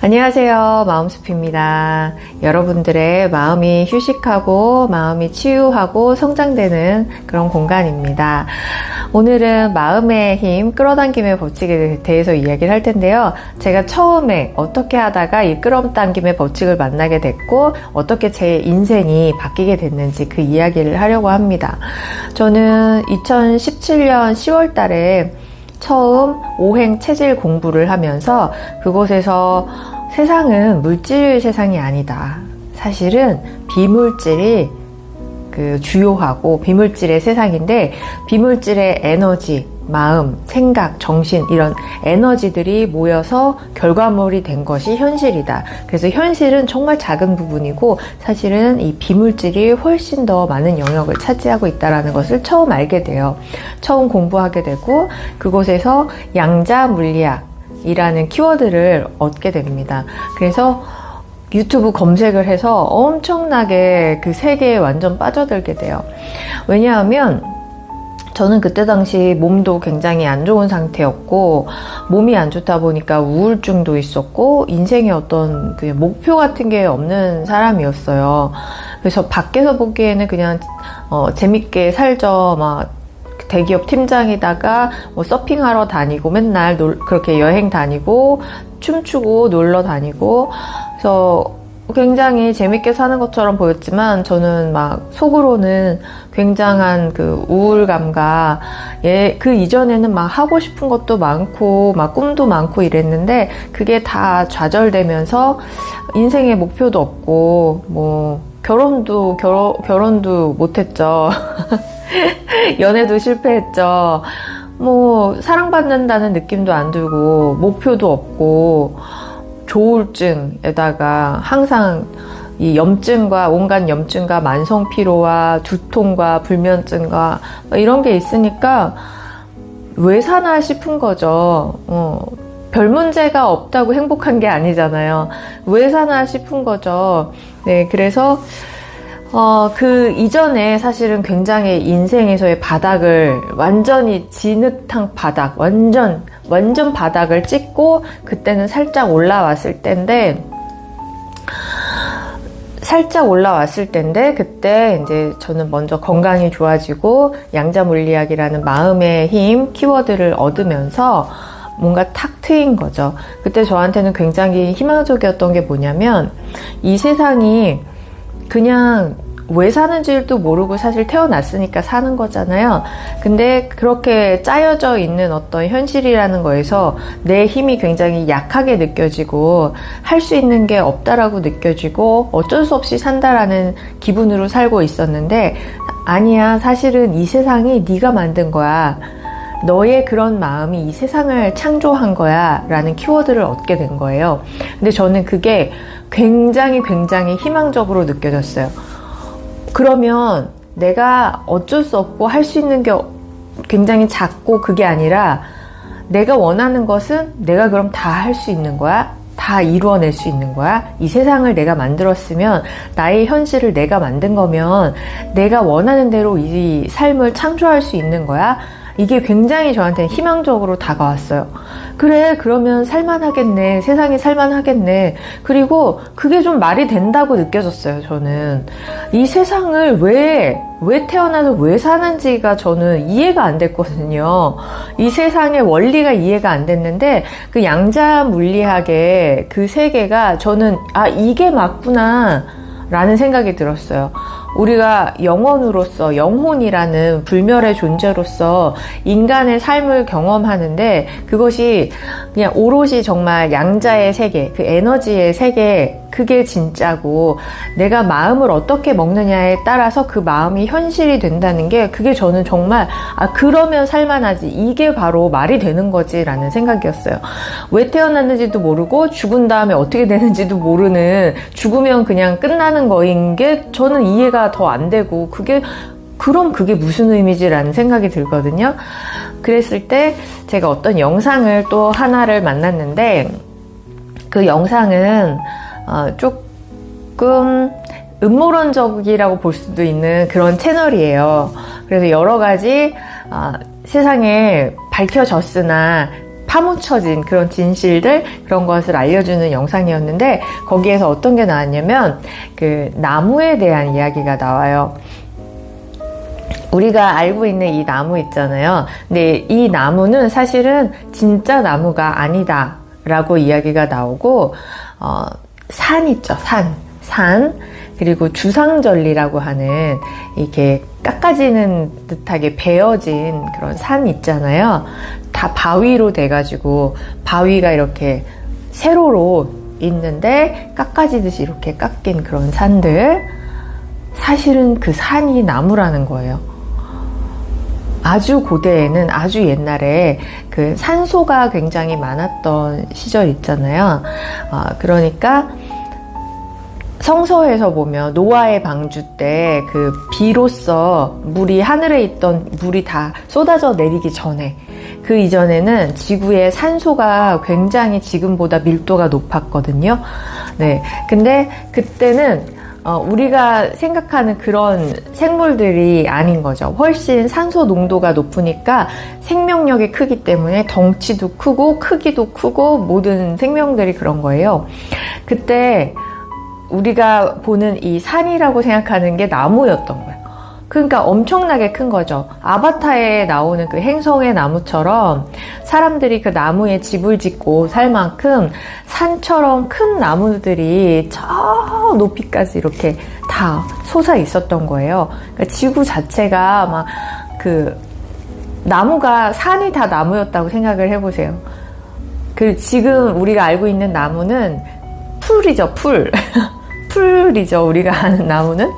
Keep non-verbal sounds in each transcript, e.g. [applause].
안녕하세요. 마음숲입니다. 여러분들의 마음이 휴식하고 마음이 치유하고 성장되는 그런 공간입니다. 오늘은 마음의 힘, 끌어당김의 법칙에 대해서 이야기를 할 텐데요. 제가 처음에 어떻게 하다가 이 끌어당김의 법칙을 만나게 됐고, 어떻게 제 인생이 바뀌게 됐는지 그 이야기를 하려고 합니다. 저는 2017년 10월 달에 처음 오행 체질 공부를 하면서 그곳에서 세상은 물질 세상이 아니다. 사실은 비물질이 그 주요하고 비물질의 세상인데 비물질의 에너지, 마음, 생각, 정신 이런 에너지들이 모여서 결과물이 된 것이 현실이다. 그래서 현실은 정말 작은 부분이고 사실은 이 비물질이 훨씬 더 많은 영역을 차지하고 있다는 것을 처음 알게 돼요. 처음 공부하게 되고 그곳에서 양자 물리학이라는 키워드를 얻게 됩니다. 그래서 유튜브 검색을 해서 엄청나게 그 세계에 완전 빠져들게 돼요. 왜냐하면 저는 그때 당시 몸도 굉장히 안 좋은 상태였고 몸이 안 좋다 보니까 우울증도 있었고 인생에 어떤 그 목표 같은 게 없는 사람이었어요. 그래서 밖에서 보기에는 그냥 어, 재밌게 살죠. 막 대기업 팀장이다가 뭐 서핑하러 다니고 맨날 놀, 그렇게 여행 다니고 춤추고 놀러 다니고 그래서 굉장히 재밌게 사는 것처럼 보였지만 저는 막 속으로는 굉장한 그 우울감과 예, 그 이전에는 막 하고 싶은 것도 많고 막 꿈도 많고 이랬는데 그게 다 좌절되면서 인생의 목표도 없고 뭐 결혼도 결혼, 결혼도 못했죠. [laughs] 연애도 실패했죠. 뭐 사랑받는다는 느낌도 안 들고 목표도 없고 조울증에다가 항상 이 염증과 온갖 염증과 만성 피로와 두통과 불면증과 이런 게 있으니까 왜 사나 싶은 거죠. 어, 별 문제가 없다고 행복한 게 아니잖아요. 왜 사나 싶은 거죠. 네, 그래서 어, 그 이전에 사실은 굉장히 인생에서의 바닥을 완전히 진흙탕 바닥, 완전, 완전 바닥을 찍고 그때는 살짝 올라왔을 때인데, 살짝 올라왔을 때인데, 그때 이제 저는 먼저 건강이 좋아지고 양자 물리학이라는 마음의 힘 키워드를 얻으면서 뭔가 탁 트인 거죠. 그때 저한테는 굉장히 희망적이었던 게 뭐냐면, 이 세상이 그냥 왜 사는지도 모르고 사실 태어났으니까 사는 거잖아요. 근데 그렇게 짜여져 있는 어떤 현실이라는 거에서 내 힘이 굉장히 약하게 느껴지고 할 수 있는 게 없다라고 느껴지고 어쩔 수 없이 산다라는 기분으로 살고 있었는데 아니야. 사실은 이 세상이 네가 만든 거야. 너의 그런 마음이 이 세상을 창조한 거야 라는 키워드를 얻게 된 거예요. 근데 저는 그게 굉장히 굉장히 희망적으로 느껴졌어요. 그러면 내가 어쩔 수 없고 할 수 있는 게 굉장히 작고 그게 아니라 내가 원하는 것은 내가 그럼 다 할 수 있는 거야? 다 이루어낼 수 있는 거야? 이 세상을 내가 만들었으면 나의 현실을 내가 만든 거면 내가 원하는 대로 이 삶을 창조할 수 있는 거야? 이게 굉장히 저한테는 희망적으로 다가왔어요. 그래, 그러면 살만하겠네. 세상이 살만하겠네. 그리고 그게 좀 말이 된다고 느껴졌어요, 저는. 이 세상을 왜, 왜 태어나서 왜 사는지가 저는 이해가 안 됐거든요. 이 세상의 원리가 이해가 안 됐는데, 그 양자 물리학의 그 세계가 저는, 아, 이게 맞구나. 라는 생각이 들었어요. 우리가 영혼으로서 영혼이라는 불멸의 존재로서 인간의 삶을 경험하는데 그것이 그냥 오롯이 정말 양자의 세계, 그 에너지의 세계 그게 진짜고 내가 마음을 어떻게 먹느냐에 따라서 그 마음이 현실이 된다는 게 그게 저는 정말 아 그러면 살만하지 이게 바로 말이 되는 거지라는 생각이었어요. 왜 태어났는지도 모르고 죽은 다음에 어떻게 되는지도 모르는 죽으면 그냥 끝나는 거인 게 저는 이해가 더 안 되고 그게 그럼 그게 무슨 의미지라는 생각이 들거든요. 그랬을 때 제가 어떤 영상을 또 하나를 만났는데 그 영상은 어, 조금 음모론적이라고 볼 수도 있는 그런 채널이에요. 그래서 여러 가지 어, 세상에 밝혀졌으나 파묻혀진 그런 진실들 그런 것을 알려주는 영상이었는데 거기에서 어떤 게 나왔냐면 그 나무에 대한 이야기가 나와요. 우리가 알고 있는 이 나무 있잖아요. 근데 이 나무는 사실은 진짜 나무가 아니다 라고 이야기가 나오고 어, 산 있죠, 산, 산 그리고 주상절리라고 하는 이렇게 깎아지는 듯하게 베어진 그런 산 있잖아요. 다 바위로 돼가지고 바위가 이렇게 세로로 있는데 깎아지듯이 이렇게 깎인 그런 산들 사실은 그 산이 나무라는 거예요. 아주 고대에는 아주 옛날에 그 산소가 굉장히 많았던 시절 있잖아요. 어, 그러니까 성서에서 보면 노아의 방주 때 그 비로써 물이 하늘에 있던 물이 다 쏟아져 내리기 전에 그 이전에는 지구의 산소가 굉장히 지금보다 밀도가 높았거든요. 네. 근데 그때는 어, 우리가 생각하는 그런 생물들이 아닌 거죠. 훨씬 산소 농도가 높으니까 생명력이 크기 때문에 덩치도 크고 크기도 크고 모든 생명들이 그런 거예요. 그때 우리가 보는 이 산이라고 생각하는 게 나무였던 거예요. 그러니까 엄청나게 큰 거죠. 아바타에 나오는 그 행성의 나무처럼 사람들이 그 나무에 집을 짓고 살 만큼 산처럼 큰 나무들이 저 높이까지 이렇게 다 솟아 있었던 거예요. 그러니까 지구 자체가 막 그 나무가 산이 다 나무였다고 생각을 해보세요. 그 지금 우리가 알고 있는 나무는 풀이죠, 풀. [laughs] 풀이죠, 우리가 아는 나무는.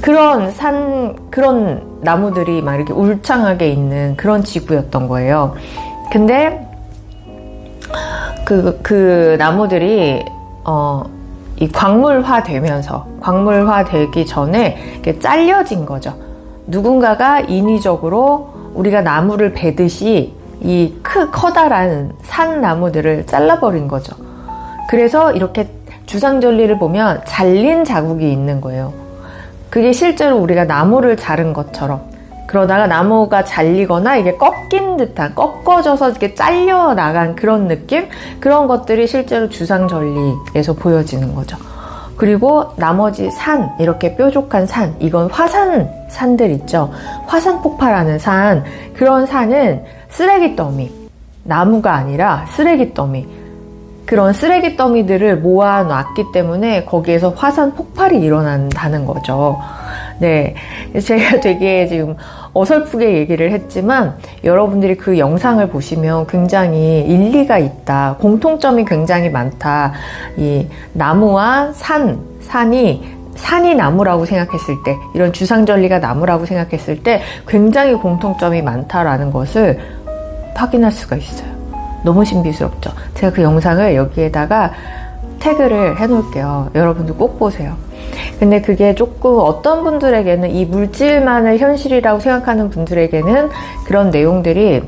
그런 산, 그런 나무들이 막 이렇게 울창하게 있는 그런 지구였던 거예요. 근데 그, 그 나무들이, 어, 이 광물화 되면서, 광물화 되기 전에 이렇게 잘려진 거죠. 누군가가 인위적으로 우리가 나무를 베듯이 이 크, 커다란 산 나무들을 잘라버린 거죠. 그래서 이렇게 주상절리를 보면 잘린 자국이 있는 거예요. 그게 실제로 우리가 나무를 자른 것처럼 그러다가 나무가 잘리거나 이게 꺾인 듯한 꺾어져서 이렇게 잘려 나간 그런 느낌 그런 것들이 실제로 주상절리에서 보여지는 거죠. 그리고 나머지 산 이렇게 뾰족한 산 이건 화산 산들 있죠. 화산 폭발하는 산 그런 산은 쓰레기 더미 나무가 아니라 쓰레기 더미 그런 쓰레기 더미들을 모아놨기 때문에 거기에서 화산 폭발이 일어난다는 거죠. 네. 제가 [laughs] 되게 지금 어설프게 얘기를 했지만 여러분들이 그 영상을 보시면 굉장히 일리가 있다. 공통점이 굉장히 많다. 이 나무와 산, 산이 산이 나무라고 생각했을 때, 이런 주상절리가 나무라고 생각했을 때 굉장히 공통점이 많다라는 것을 확인할 수가 있어요. 너무 신비스럽죠. 제가 그 영상을 여기에다가 태그를 해놓을게요. 여러분들 꼭 보세요. 근데 그게 조금 어떤 분들에게는 이 물질만을 현실이라고 생각하는 분들에게는 그런 내용들이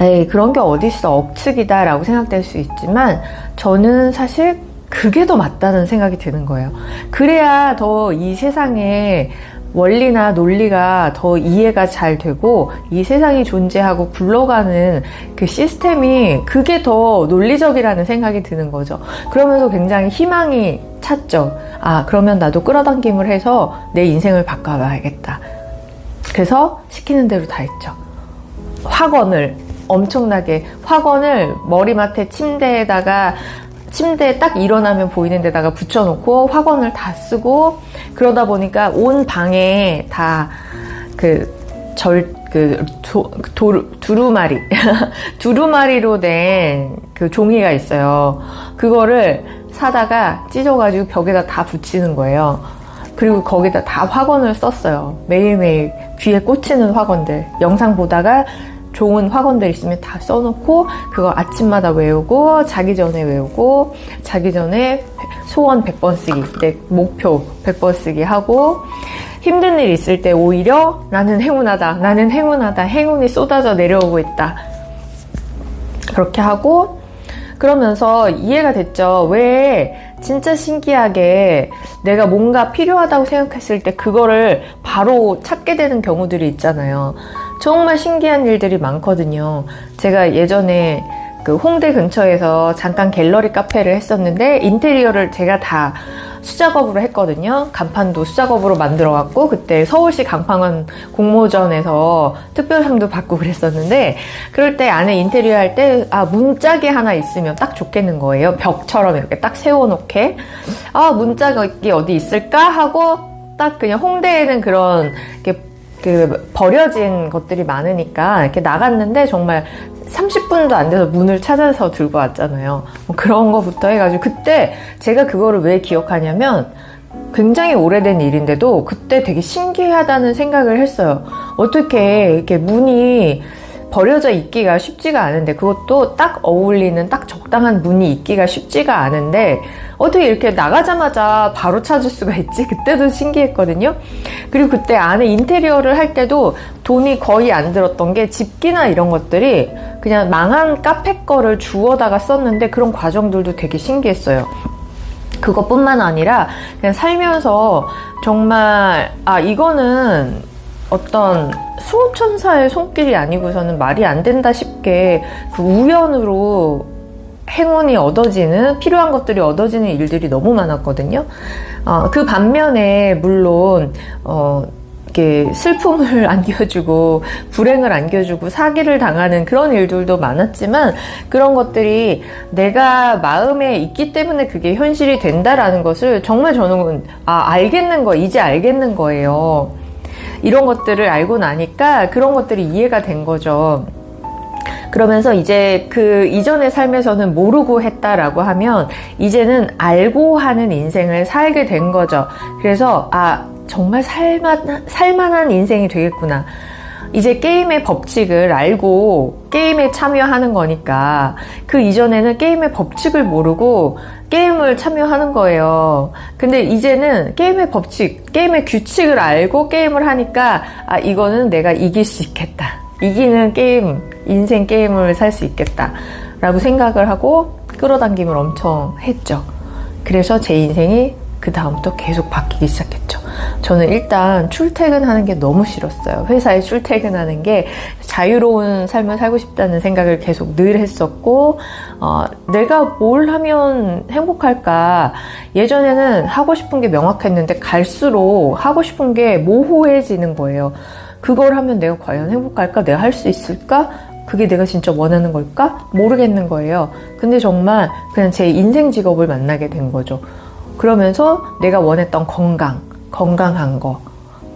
에이, 그런 게 어딨어. 억측이다 라고 생각될 수 있지만 저는 사실 그게 더 맞다는 생각이 드는 거예요. 그래야 더 이 세상에 원리나 논리가 더 이해가 잘 되고 이 세상이 존재하고 굴러가는 그 시스템이 그게 더 논리적이라는 생각이 드는 거죠. 그러면서 굉장히 희망이 찼죠. 아, 그러면 나도 끌어당김을 해서 내 인생을 바꿔봐야겠다. 그래서 시키는 대로 다 했죠. 학원을 엄청나게 학원을 머리맡에 침대에다가 침대에 딱 일어나면 보이는 데다가 붙여놓고 확원을 다 쓰고 그러다 보니까 온 방에 다그 절, 그, 도, 도, 두루마리. [laughs] 두루마리로 된 그 종이가 있어요. 그거를 사다가 찢어가지고 벽에다 다 붙이는 거예요. 그리고 거기다 다 확언을 썼어요. 매일매일 귀에 꽂히는 확언들. 영상 보다가 좋은 학원들 있으면 다 써놓고 그거 아침마다 외우고 자기 전에 외우고 자기 전에 소원 100번 쓰기 내 목표 100번 쓰기 하고 힘든 일 있을 때 오히려 나는 행운하다 나는 행운하다 행운이 쏟아져 내려오고 있다. 그렇게 하고 그러면서 이해가 됐죠. 왜 진짜 신기하게 내가 뭔가 필요하다고 생각했을 때 그거를 바로 찾게 되는 경우들이 있잖아요 정말 신기한 일들이 많거든요. 제가 예전에 그 홍대 근처에서 잠깐 갤러리 카페를 했었는데 인테리어를 제가 다 수작업으로 했거든요. 간판도 수작업으로 만들어갖고 그때 서울시 강판원 공모전에서 특별상도 받고 그랬었는데 그럴 때 안에 인테리어 할 때 아 문짝이 하나 있으면 딱 좋겠는 거예요. 벽처럼 이렇게 딱 세워놓게 아 문짝이 어디 있을까 하고 딱 그냥 홍대에는 그런 이렇게 그 버려진 것들이 많으니까 이렇게 나갔는데 정말 30분도 안 돼서 문을 찾아서 들고 왔잖아요. 뭐 그런 거부터 해가지고 그때 제가 그거를 왜 기억하냐면 굉장히 오래된 일인데도 그때 되게 신기하다는 생각을 했어요. 어떻게 이렇게 문이 버려져 있기가 쉽지가 않은데 그것도 딱 어울리는 딱 적당한 문이 있기가 쉽지가 않은데 어떻게 이렇게 나가자마자 바로 찾을 수가 있지? 그때도 신기했거든요. 그리고 그때 안에 인테리어를 할 때도 돈이 거의 안 들었던 게 집기나 이런 것들이 그냥 망한 카페 거를 주워다가 썼는데 그런 과정들도 되게 신기했어요. 그것뿐만 아니라 그냥 살면서 정말 아 이거는 어떤 수호천사의 손길이 아니고서는 말이 안 된다 싶게 그 우연으로 행운이 얻어지는 필요한 것들이 얻어지는 일들이 너무 많았거든요. 어, 그 반면에 물론 어, 이렇게 슬픔을 [laughs] 안겨주고 불행을 안겨주고 사기를 당하는 그런 일들도 많았지만 그런 것들이 내가 마음에 있기 때문에 그게 현실이 된다라는 것을 정말 저는 아 알겠는 거 이제 알겠는 거예요. 이런 것들을 알고 나니까 그런 것들이 이해가 된 거죠. 그러면서 이제 그 이전의 삶에서는 모르고 했다라고 하면 이제는 알고 하는 인생을 살게 된 거죠. 그래서 아 정말 살만 살만한 인생이 되겠구나. 이제 게임의 법칙을 알고 게임에 참여하는 거니까 그 이전에는 게임의 법칙을 모르고 게임을 참여하는 거예요. 근데 이제는 게임의 법칙, 게임의 규칙을 알고 게임을 하니까 아 이거는 내가 이길 수 있겠다. 이기는 게임, 인생 게임을 살 수 있겠다. 라고 생각을 하고 끌어당김을 엄청 했죠. 그래서 제 인생이 그 다음부터 계속 바뀌기 시작했죠. 저는 일단 출퇴근하는 게 너무 싫었어요. 회사에 출퇴근하는 게 자유로운 삶을 살고 싶다는 생각을 계속 늘 했었고, 어, 내가 뭘 하면 행복할까? 예전에는 하고 싶은 게 명확했는데 갈수록 하고 싶은 게 모호해지는 거예요. 그걸 하면 내가 과연 행복할까? 내가 할 수 있을까? 그게 내가 진짜 원하는 걸까? 모르겠는 거예요. 근데 정말 그냥 제 인생 직업을 만나게 된 거죠. 그러면서 내가 원했던 건강, 건강한 거,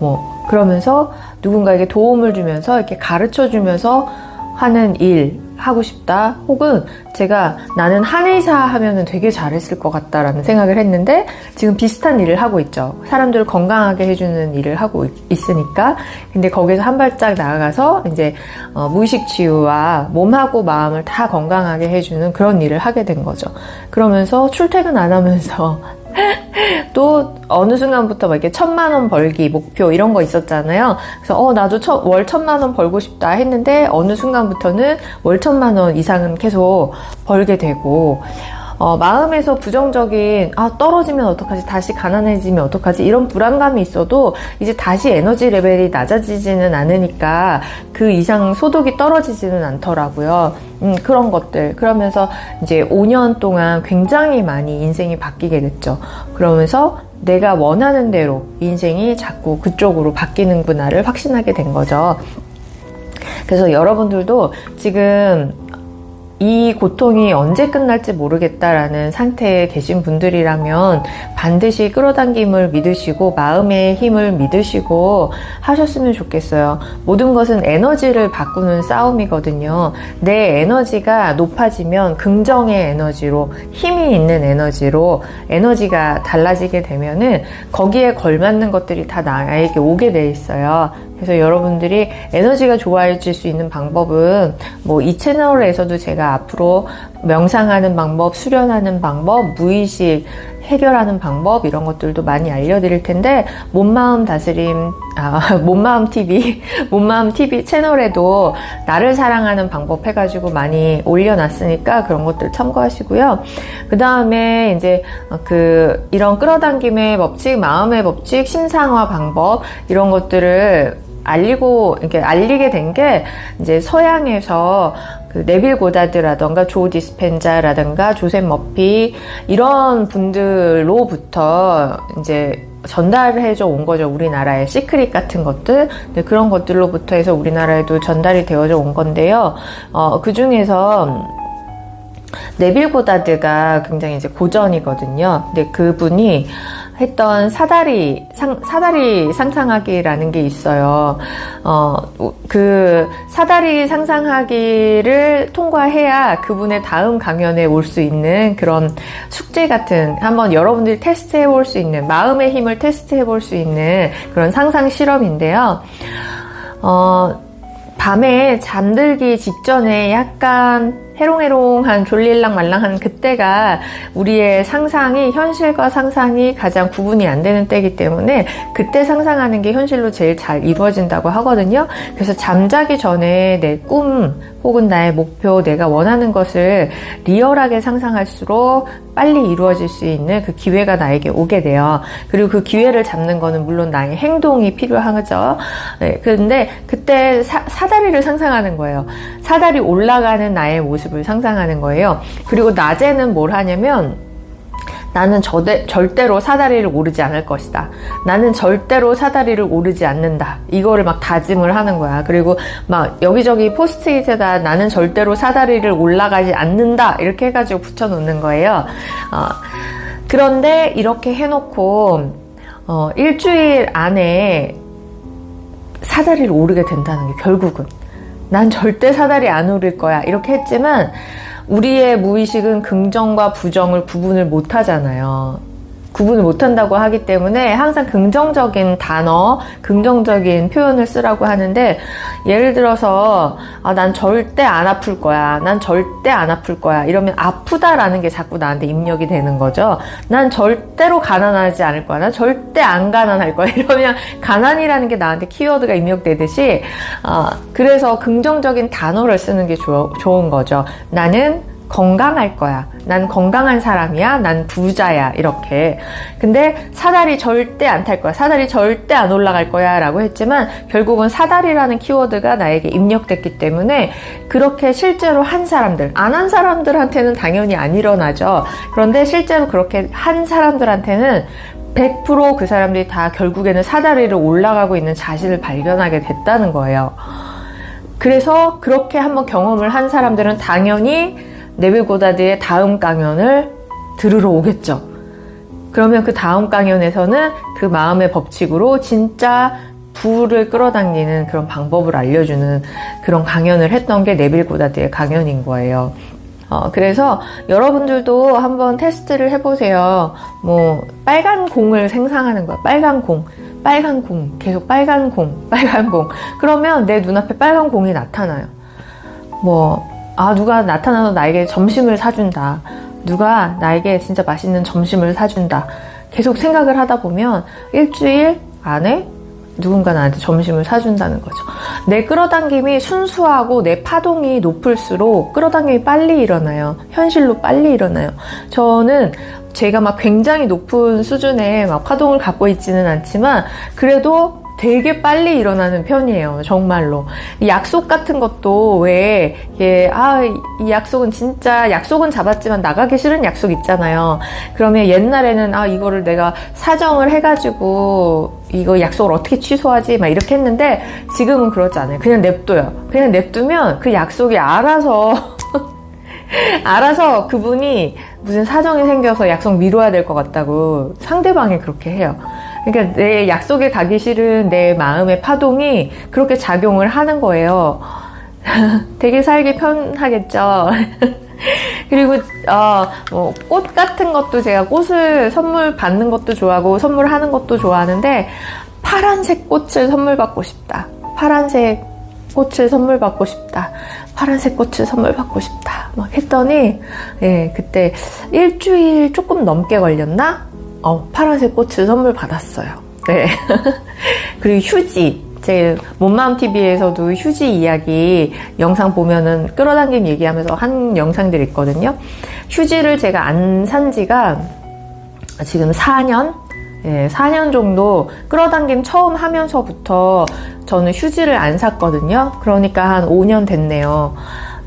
뭐, 그러면서 누군가에게 도움을 주면서 이렇게 가르쳐 주면서 하는 일 하고 싶다. 혹은 제가 나는 한의사 하면은 되게 잘했을 것 같다라는 생각을 했는데 지금 비슷한 일을 하고 있죠. 사람들을 건강하게 해주는 일을 하고 있으니까. 근데 거기서 한 발짝 나아가서 이제 어, 무의식 치유와 몸하고 마음을 다 건강하게 해주는 그런 일을 하게 된 거죠. 그러면서 출퇴근 안 하면서 또 어느 순간부터 막 이렇게 천만 원 벌기 목표 이런 거 있었잖아요. 그래서 어 나도 천, 월 천만 원 벌고 싶다 했는데 어느 순간부터는 월 천만 원 이상은 계속 벌게 되고 어, 마음에서 부정적인 아 떨어지면 어떡하지 다시 가난해지면 어떡하지 이런 불안감이 있어도 이제 다시 에너지 레벨이 낮아지지는 않으니까 그 이상 소득이 떨어지지는 않더라고요. 음, 그런 것들 그러면서 이제 5년 동안 굉장히 많이 인생이 바뀌게 됐죠. 그러면서 내가 원하는 대로 인생이 자꾸 그쪽으로 바뀌는구나를 확신하게 된 거죠. 그래서 여러분들도 지금 이 고통이 언제 끝날지 모르겠다라는 상태에 계신 분들이라면 반드시 끌어당김을 믿으시고 마음의 힘을 믿으시고 하셨으면 좋겠어요. 모든 것은 에너지를 바꾸는 싸움이거든요. 내 에너지가 높아지면 긍정의 에너지로 힘이 있는 에너지로 에너지가 달라지게 되면은 거기에 걸맞는 것들이 다 나에게 오게 돼 있어요. 그래서 여러분들이 에너지가 좋아질 수 있는 방법은 뭐 이 채널에서도 제가 앞으로 명상하는 방법, 수련하는 방법, 무의식 해결하는 방법 이런 것들도 많이 알려드릴 텐데 몸마음 다스림 아, [laughs] 몸마음 TV [laughs] 몸마음 TV 채널에도 나를 사랑하는 방법 해가지고 많이 올려놨으니까 그런 것들 참고하시고요. 그 다음에 이제 그 이런 끌어당김의 법칙, 마음의 법칙, 심상화 방법 이런 것들을 알리고 이렇게 알리게 된 게 이제 서양에서 그 네빌 고다드라던가 조 디스펜자라든가 조셉 머피 이런 분들로부터 이제 전달해져 온 거죠. 우리나라의 시크릿 같은 것들. 네, 그런 것들로부터 해서 우리나라에도 전달이 되어져 온 건데요. 어, 그 중에서 네빌 고다드가 굉장히 이제 고전이거든요. 근데 그분이 했던 사다리 상, 사다리 상상하기라는 게 있어요. 어, 그 사다리 상상하기를 통과해야 그분의 다음 강연에 올 수 있는 그런 숙제 같은 한번 여러분들이 테스트해 볼 수 있는 마음의 힘을 테스트해 볼 수 있는 그런 상상 실험인데요. 어, 밤에 잠들기 직전에 약간 해롱해롱한 졸릴랑 말랑한 그때가 우리의 상상이 현실과 상상이 가장 구분이 안 되는 때이기 때문에 그때 상상하는 게 현실로 제일 잘 이루어진다고 하거든요. 그래서 잠자기 전에 내 꿈 혹은 나의 목표, 내가 원하는 것을 리얼하게 상상할수록 빨리 이루어질 수 있는 그 기회가 나에게 오게 돼요. 그리고 그 기회를 잡는 거는 물론 나의 행동이 필요하죠. 네, 근데 그때 사, 사다리를 상상하는 거예요. 사다리 올라가는 나의 모습 을 상상하는 거예요. 그리고 낮에는 뭘 하냐면 나는 저대, 절대로 사다리를 오르지 않을 것이다. 나는 절대로 사다리를 오르지 않는다. 이거를 막 다짐을 하는 거야. 그리고 막 여기저기 포스트잇에다 나는 절대로 사다리를 올라가지 않는다. 이렇게 해가지고 붙여놓는 거예요. 어, 그런데 이렇게 해놓고 어, 일주일 안에 사다리를 오르게 된다는 게 결국은 난 절대 사다리 안 오를 거야. 이렇게 했지만 우리의 무의식은 긍정과 부정을 구분을 못 하잖아요. 구분을 못 한다고 하기 때문에 항상 긍정적인 단어, 긍정적인 표현을 쓰라고 하는데 예를 들어서 아, 난 절대 안 아플 거야. 난 절대 안 아플 거야. 이러면 아프다라는 게 자꾸 나한테 입력이 되는 거죠. 난 절대로 가난하지 않을 거야. 난 절대 안 가난할 거야. [laughs] 이러면 가난이라는 게 나한테 키워드가 입력되듯이 어, 그래서 긍정적인 단어를 쓰는 게 조, 좋은 거죠. 나는 건강할 거야. 난 건강한 사람이야. 난 부자야. 이렇게. 근데 사다리 절대 안 탈 거야. 사다리 절대 안 올라갈 거야. 라고 했지만 결국은 사다리라는 키워드가 나에게 입력됐기 때문에 그렇게 실제로 한 사람들, 안 한 사람들한테는 당연히 안 일어나죠. 그런데 실제로 그렇게 한 사람들한테는 100%그 사람들이 다 결국에는 사다리를 올라가고 있는 자신을 발견하게 됐다는 거예요. 그래서 그렇게 한번 경험을 한 사람들은 당연히 네빌 고다드의 다음 강연을 들으러 오겠죠. 그러면 그 다음 강연에서는 그 마음의 법칙으로 진짜 부를 끌어당기는 그런 방법을 알려주는 그런 강연을 했던 게 네빌 고다드의 강연인 거예요. 어, 그래서 여러분들도 한번 테스트를 해보세요. 뭐, 빨간 공을 생성하는 거야. 빨간 공. 빨간 공. 계속 빨간 공. 빨간 공. 그러면 내 눈앞에 빨간 공이 나타나요. 뭐, 아, 누가 나타나서 나에게 점심을 사준다. 누가 나에게 진짜 맛있는 점심을 사준다. 계속 생각을 하다 보면 일주일 안에 누군가 나한테 점심을 사준다는 거죠. 내 끌어당김이 순수하고 내 파동이 높을수록 끌어당김이 빨리 일어나요. 현실로 빨리 일어나요. 저는 제가 막 굉장히 높은 수준의 막 파동을 갖고 있지는 않지만 그래도 되게 빨리 일어나는 편이에요. 정말로. 약속 같은 것도 왜, 예, 아, 이 약속은 진짜, 약속은 잡았지만 나가기 싫은 약속 있잖아요. 그러면 옛날에는, 아, 이거를 내가 사정을 해가지고, 이거 약속을 어떻게 취소하지? 막 이렇게 했는데, 지금은 그렇지 않아요. 그냥 냅둬요. 그냥 냅두면 그 약속이 알아서, [laughs] 알아서 그분이 무슨 사정이 생겨서 약속 미뤄야 될 것 같다고 상대방이 그렇게 해요. 그러니까 내 약속에 가기 싫은 내 마음의 파동이 그렇게 작용을 하는 거예요. [laughs] 되게 살기 편하겠죠. [laughs] 그리고 어, 뭐, 꽃 같은 것도 제가 꽃을 선물 받는 것도 좋아하고 선물하는 것도 좋아하는데 파란색 꽃을 선물 받고 싶다. 파란색 꽃을 선물 받고 싶다. 파란색 꽃을 선물 받고 싶다. 막 했더니 예, 그때 일주일 조금 넘게 걸렸나? 어, 파란색 꽃을 선물 받았어요. 네. [laughs] 그리고 휴지. 제 몸마음 TV에서도 휴지 이야기 영상 보면은 끌어당김 얘기하면서 한 영상들 있거든요. 휴지를 제가 안 산 지가 지금 4년? 예, 4년 정도 끌어당김 처음 하면서부터 저는 휴지를 안 샀거든요. 그러니까 한 5년 됐네요.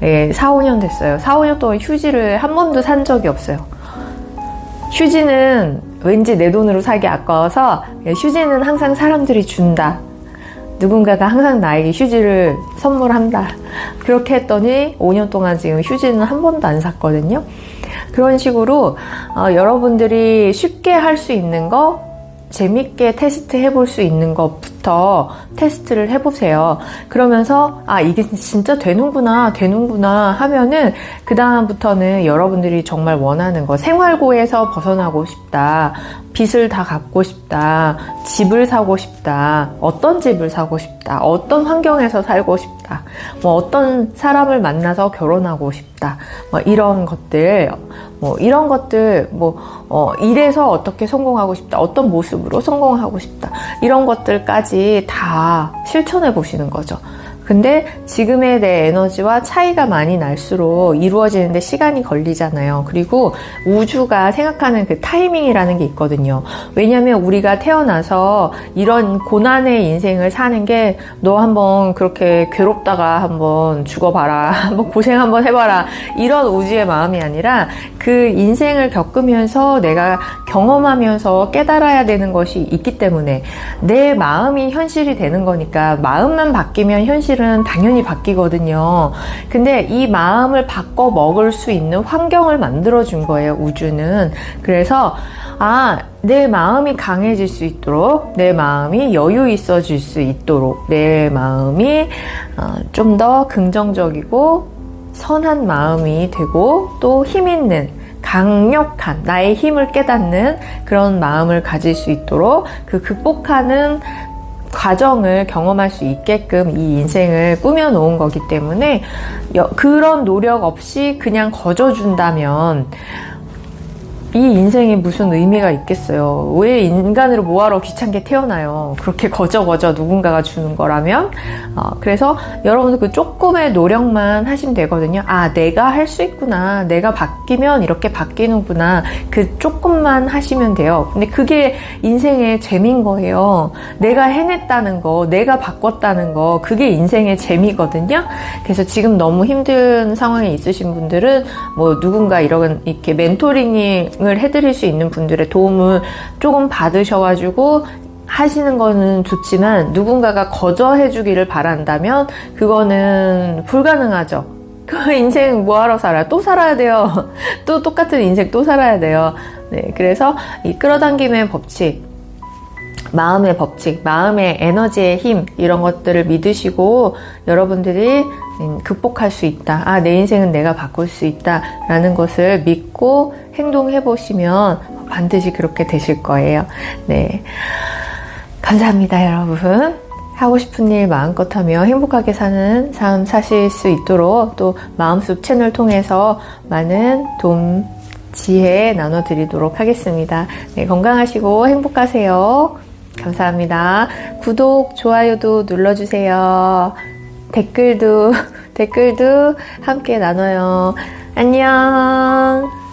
예, 4, 5년 됐어요. 4, 5년 동안 휴지를 한 번도 산 적이 없어요. 휴지는 왠지 내 돈으로 사기 아까워서 예, 휴지는 항상 사람들이 준다. 누군가가 항상 나에게 휴지를 선물한다. 그렇게 했더니 5년 동안 지금 휴지는 한 번도 안 샀거든요. 그런 식으로 어, 여러분들이 쉽게 할 수 있는 거, 재밌게 테스트 해볼 수 있는 것부터 테스트를 해보세요. 그러면서 아 이게 진짜 되는구나, 되는구나 하면은 그 다음부터는 여러분들이 정말 원하는 거, 생활고에서 벗어나고 싶다, 빚을 다 갚고 싶다, 집을 사고 싶다, 어떤 집을 사고 싶다, 어떤 환경에서 살고 싶다, 뭐 어떤 사람을 만나서 결혼하고 싶다, 뭐 이런 것들, 뭐 이런 것들, 뭐 어, 일에서 어떻게 성공하고 싶다, 어떤 모습으로 성공하고 싶다, 이런 것들까지 다 실천해 보시는 거죠. 근데 지금의 내 에너지와 차이가 많이 날수록 이루어지는데 시간이 걸리잖아요. 그리고 우주가 생각하는 그 타이밍이라는 게 있거든요. 왜냐하면 우리가 태어나서 이런 고난의 인생을 사는 게 너 한번 그렇게 괴롭다가 한번 죽어봐라. [laughs] 한번 고생 한번 해봐라. 이런 우주의 마음이 아니라 그 인생을 겪으면서 내가 경험하면서 깨달아야 되는 것이 있기 때문에 내 마음이 현실이 되는 거니까 마음만 바뀌면 현실 은 당연히 바뀌거든요. 근데 이 마음을 바꿔 먹을 수 있는 환경을 만들어 준 거예요, 우주는. 그래서 아, 내 마음이 강해질 수 있도록, 내 마음이 여유 있어질 수 있도록, 내 마음이 어, 좀더 긍정적이고 선한 마음이 되고 또 힘 있는 강력한 나의 힘을 깨닫는 그런 마음을 가질 수 있도록 그 극복하는 과정을 경험할 수 있게끔 이 인생을 꾸며 놓은 거기 때문에 여- 그런 노력 없이 그냥 거저준다면 이 인생에 무슨 의미가 있겠어요? 왜 인간으로 뭐하러 귀찮게 태어나요? 그렇게 거저 거저 누군가가 주는 거라면? 어, 그래서 여러분들 그 조금의 노력만 하시면 되거든요. 아, 내가 할 수 있구나. 내가 바뀌면 이렇게 바뀌는구나. 그 조금만 하시면 돼요. 근데 그게 인생의 재미인 거예요. 내가 해냈다는 거, 내가 바꿨다는 거, 그게 인생의 재미거든요. 그래서 지금 너무 힘든 상황에 있으신 분들은 뭐 누군가 이런 이렇게 멘토링 을 해드릴 수 있는 분들의 도움을 조금 받으셔가지고 하시는 거는 좋지만 누군가가 거저해 주기를 바란다면 그거는 불가능하죠. 그 인생 뭐하러 살아? 또 살아야 돼요. [laughs] 또 똑같은 인생 또 살아야 돼요. 네, 그래서 이 끌어당김의 법칙, 마음의 법칙, 마음의 에너지의 힘 이런 것들을 믿으시고 여러분들이 음, 극복할 수 있다. 아, 내 인생은 내가 바꿀 수 있다 라는 것을 믿고 행동해 보시면 반드시 그렇게 되실 거예요. 네. 감사합니다, 여러분. 하고 싶은 일 마음껏 하며 행복하게 사는 삶 사실 수 있도록 또 마음숲 채널 통해서 많은 도움, 지혜 나눠드리도록 하겠습니다. 네, 건강하시고 행복하세요. 감사합니다. 구독, 좋아요도 눌러주세요. 댓글도, [laughs] 댓글도 함께 나눠요. 안녕.